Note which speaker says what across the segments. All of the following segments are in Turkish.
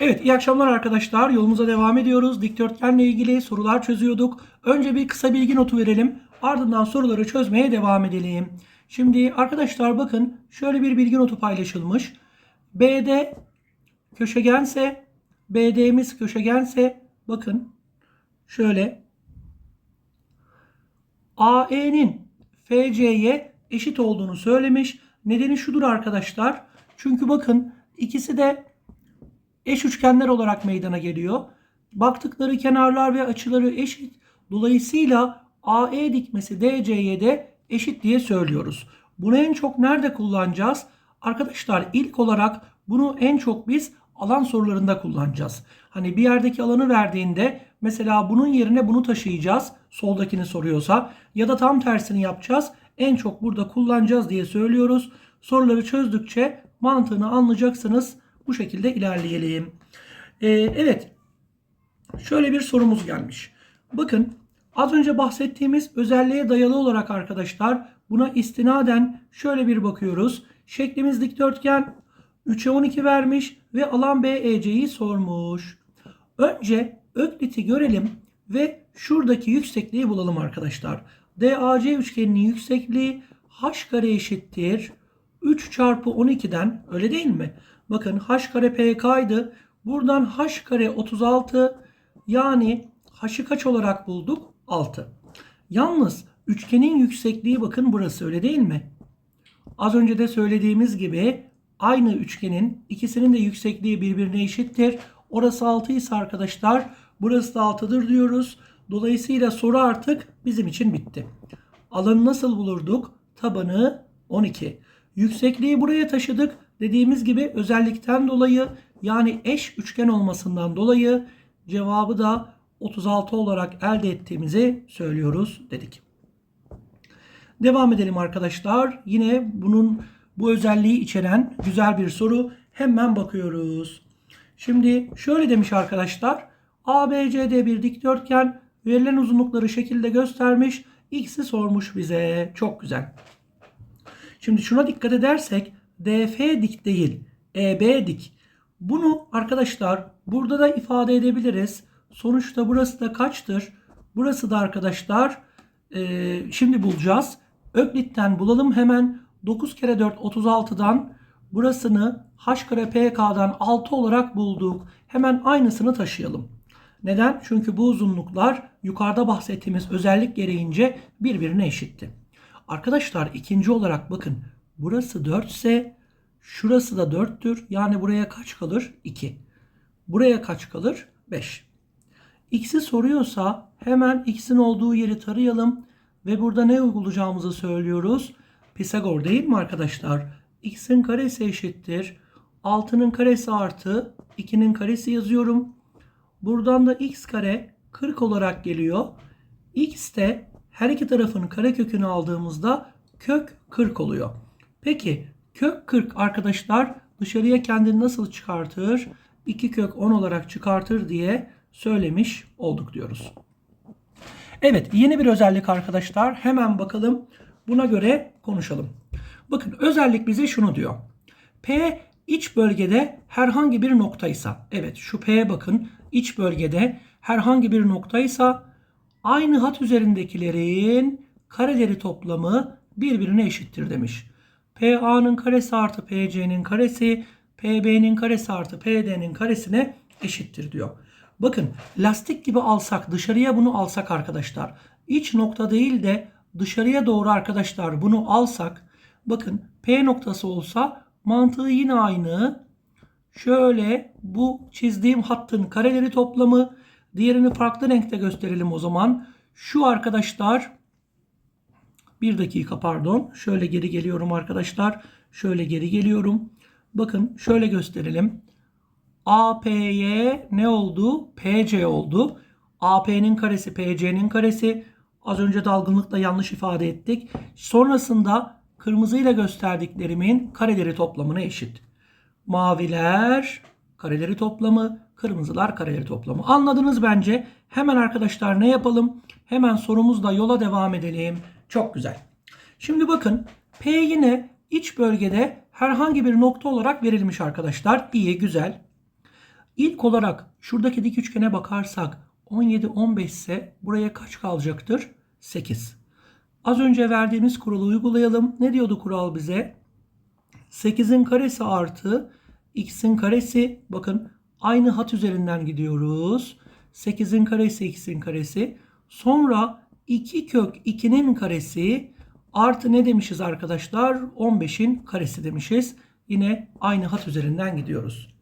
Speaker 1: Evet iyi akşamlar arkadaşlar. Yolumuza devam ediyoruz. Dikdörtgenle ilgili sorular çözüyorduk. Önce bir kısa bilgi notu verelim. Ardından soruları çözmeye devam edelim. Şimdi arkadaşlar bakın şöyle bir bilgi notu paylaşılmış. BD köşegense BD'miz köşegense bakın şöyle AE'nin FC'ye eşit olduğunu söylemiş. Nedeni şudur arkadaşlar. Çünkü bakın ikisi de eş üçgenler olarak meydana geliyor. Baktıkları kenarlar ve açıları eşit. Dolayısıyla AE dikmesi DC'ye de eşit diye söylüyoruz. Bunu en çok nerede kullanacağız? Arkadaşlar ilk olarak bunu en çok biz alan sorularında kullanacağız. Hani bir yerdeki alanı verdiğinde mesela bunun yerine bunu taşıyacağız. Soldakini soruyorsa ya da tam tersini yapacağız. En çok burada kullanacağız diye söylüyoruz. Soruları çözdükçe mantığını anlayacaksınız. Bu şekilde ilerleyelim. Ee, evet. Şöyle bir sorumuz gelmiş. Bakın az önce bahsettiğimiz özelliğe dayalı olarak arkadaşlar buna istinaden şöyle bir bakıyoruz. Şeklimiz dikdörtgen 3'e 12 vermiş ve alan BEC'yi sormuş. Önce Öklit'i görelim ve şuradaki yüksekliği bulalım arkadaşlar. DAC üçgeninin yüksekliği h kare eşittir 3 çarpı 12'den öyle değil mi? Bakın h kare pk'ydı. Buradan h kare 36 yani h'ı kaç olarak bulduk? 6. Yalnız üçgenin yüksekliği bakın burası öyle değil mi? Az önce de söylediğimiz gibi aynı üçgenin ikisinin de yüksekliği birbirine eşittir. Orası 6 ise arkadaşlar burası da 6'dır diyoruz. Dolayısıyla soru artık bizim için bitti. Alanı nasıl bulurduk? Tabanı 12. Yüksekliği buraya taşıdık. Dediğimiz gibi özellikten dolayı yani eş üçgen olmasından dolayı cevabı da 36 olarak elde ettiğimizi söylüyoruz dedik. Devam edelim arkadaşlar. Yine bunun bu özelliği içeren güzel bir soru. Hemen bakıyoruz. Şimdi şöyle demiş arkadaşlar. ABCD bir dikdörtgen verilen uzunlukları şekilde göstermiş. X'i sormuş bize. Çok güzel. Şimdi şuna dikkat edersek DF dik değil EB dik. Bunu arkadaşlar burada da ifade edebiliriz. Sonuçta burası da kaçtır? Burası da arkadaşlar e, şimdi bulacağız. Öklit'ten bulalım hemen 9 kere 4 36'dan burasını h kare pk'dan 6 olarak bulduk. Hemen aynısını taşıyalım. Neden? Çünkü bu uzunluklar yukarıda bahsettiğimiz özellik gereğince birbirine eşitti. Arkadaşlar ikinci olarak bakın burası 4 ise şurası da 4'tür. Yani buraya kaç kalır? 2. Buraya kaç kalır? 5. X'i soruyorsa hemen X'in olduğu yeri tarayalım ve burada ne uygulayacağımızı söylüyoruz. Pisagor değil mi arkadaşlar? X'in karesi eşittir. 6'nın karesi artı 2'nin karesi yazıyorum. Buradan da x kare 40 olarak geliyor. X de her iki tarafın karekökünü aldığımızda kök 40 oluyor. Peki kök 40 arkadaşlar dışarıya kendini nasıl çıkartır? 2 kök 10 olarak çıkartır diye söylemiş olduk diyoruz. Evet yeni bir özellik arkadaşlar. Hemen bakalım. Buna göre konuşalım. Bakın özellik bize şunu diyor. P iç bölgede herhangi bir noktaysa. Evet şu P'ye bakın. iç bölgede herhangi bir noktaysa aynı hat üzerindekilerin kareleri toplamı birbirine eşittir demiş. PA'nın karesi artı PC'nin karesi PB'nin karesi artı PD'nin karesine eşittir diyor. Bakın lastik gibi alsak dışarıya bunu alsak arkadaşlar. iç nokta değil de dışarıya doğru arkadaşlar bunu alsak bakın P noktası olsa mantığı yine aynı. Şöyle bu çizdiğim hattın kareleri toplamı diğerini farklı renkte gösterelim o zaman. Şu arkadaşlar bir dakika pardon. Şöyle geri geliyorum arkadaşlar. Şöyle geri geliyorum. Bakın şöyle gösterelim. AP'ye ne oldu? PC oldu. AP'nin karesi PC'nin karesi. Az önce dalgınlıkla yanlış ifade ettik. Sonrasında kırmızıyla gösterdiklerimin kareleri toplamına eşit. Maviler kareleri toplamı, kırmızılar kareleri toplamı. Anladınız bence. Hemen arkadaşlar ne yapalım? Hemen sorumuzla yola devam edelim. Çok güzel. Şimdi bakın P yine iç bölgede herhangi bir nokta olarak verilmiş arkadaşlar. İyi, güzel. İlk olarak şuradaki dik üçgene bakarsak 17 15 ise buraya kaç kalacaktır? 8. Az önce verdiğimiz kuralı uygulayalım. Ne diyordu kural bize? 8'in karesi artı x'in karesi. Bakın aynı hat üzerinden gidiyoruz. 8'in karesi x'in karesi. Sonra 2 kök 2'nin karesi artı ne demişiz arkadaşlar? 15'in karesi demişiz. Yine aynı hat üzerinden gidiyoruz.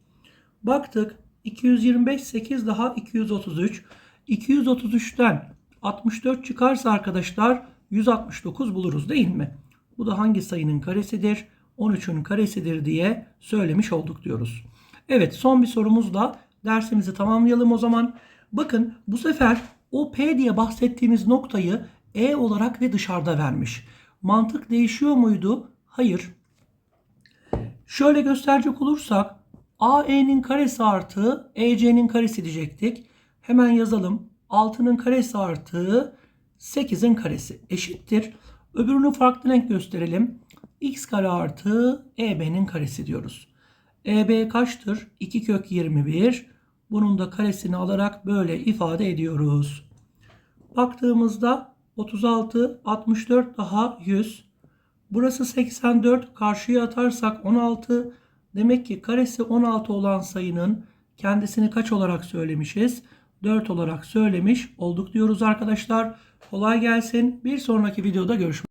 Speaker 1: Baktık 225 8 daha 233. 233'ten 64 çıkarsa arkadaşlar 169 buluruz değil mi? Bu da hangi sayının karesidir? 13'ün karesidir diye söylemiş olduk diyoruz. Evet son bir sorumuzla dersimizi tamamlayalım o zaman. Bakın bu sefer o P diye bahsettiğimiz noktayı E olarak ve dışarıda vermiş. Mantık değişiyor muydu? Hayır. Şöyle gösterecek olursak AE'nin karesi artı EC'nin karesi diyecektik. Hemen yazalım. 6'nın karesi artı 8'in karesi eşittir. Öbürünü farklı renk gösterelim. X kare artı EB'nin karesi diyoruz. EB kaçtır? 2 kök 21. Bunun da karesini alarak böyle ifade ediyoruz. Baktığımızda 36, 64 daha 100. Burası 84. Karşıya atarsak 16. Demek ki karesi 16 olan sayının kendisini kaç olarak söylemişiz? 4 olarak söylemiş olduk diyoruz arkadaşlar. Kolay gelsin. Bir sonraki videoda görüşmek